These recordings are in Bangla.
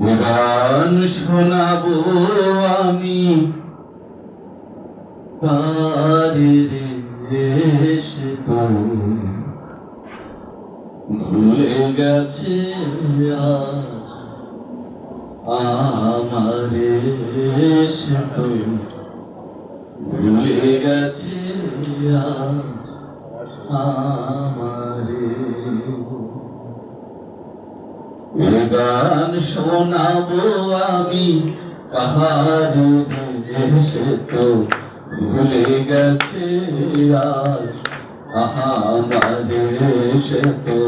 গান শোনাবো আমি। ভুলে গেছে আমার ভুলে গেছে আমারে গান শোনাবো আমি। কাহার এসে তো ভুলে গেছে আজ। আমারে এসে তো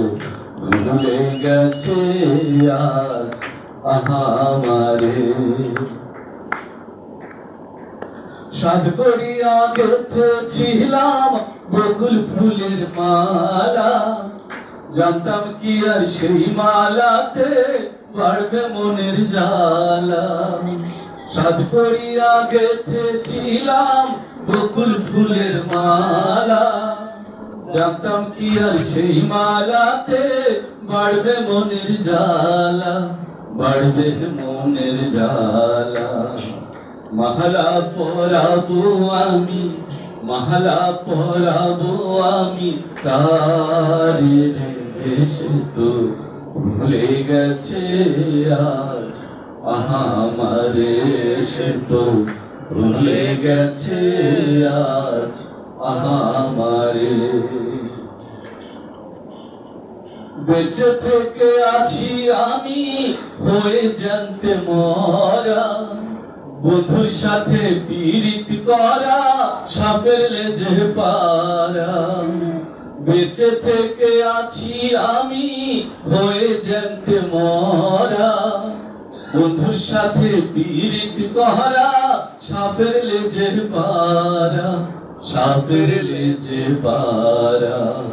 ভুলে গেছে আজ। আমারে সাদ করিয়া গেথেছিলাম বকুল ফুলের মালা। জানতাম কি আর সেই মালাতে বাড়বে মনের জ্বালা। সাদ করিয়া গেথেছিলাম বকুল ফুলের মালা। জানতাম কি আর সেই মালাতে বাড়বে মনের জ্বালা, বাড়বে মনের জ্বালা। মহলা পরাবো আমি, মহলা পরাবো আমি। তারে এসে তো ভুলে গেছে আজ আমার এসে তো ভুলে গেছে আজ আমারে বেঁচে থেকে আছি আমি, হয়ে জানতে মরা। বন্ধুর সাথে পীড়িত করা, সাপের লেজে পারা। বেঁচে থেকে আছি আমি, হয়ে জানতে মরা। বন্ধুর সাথে পীড়িত করা, সাপের লেজে পারা, সাপের লেজে পারা।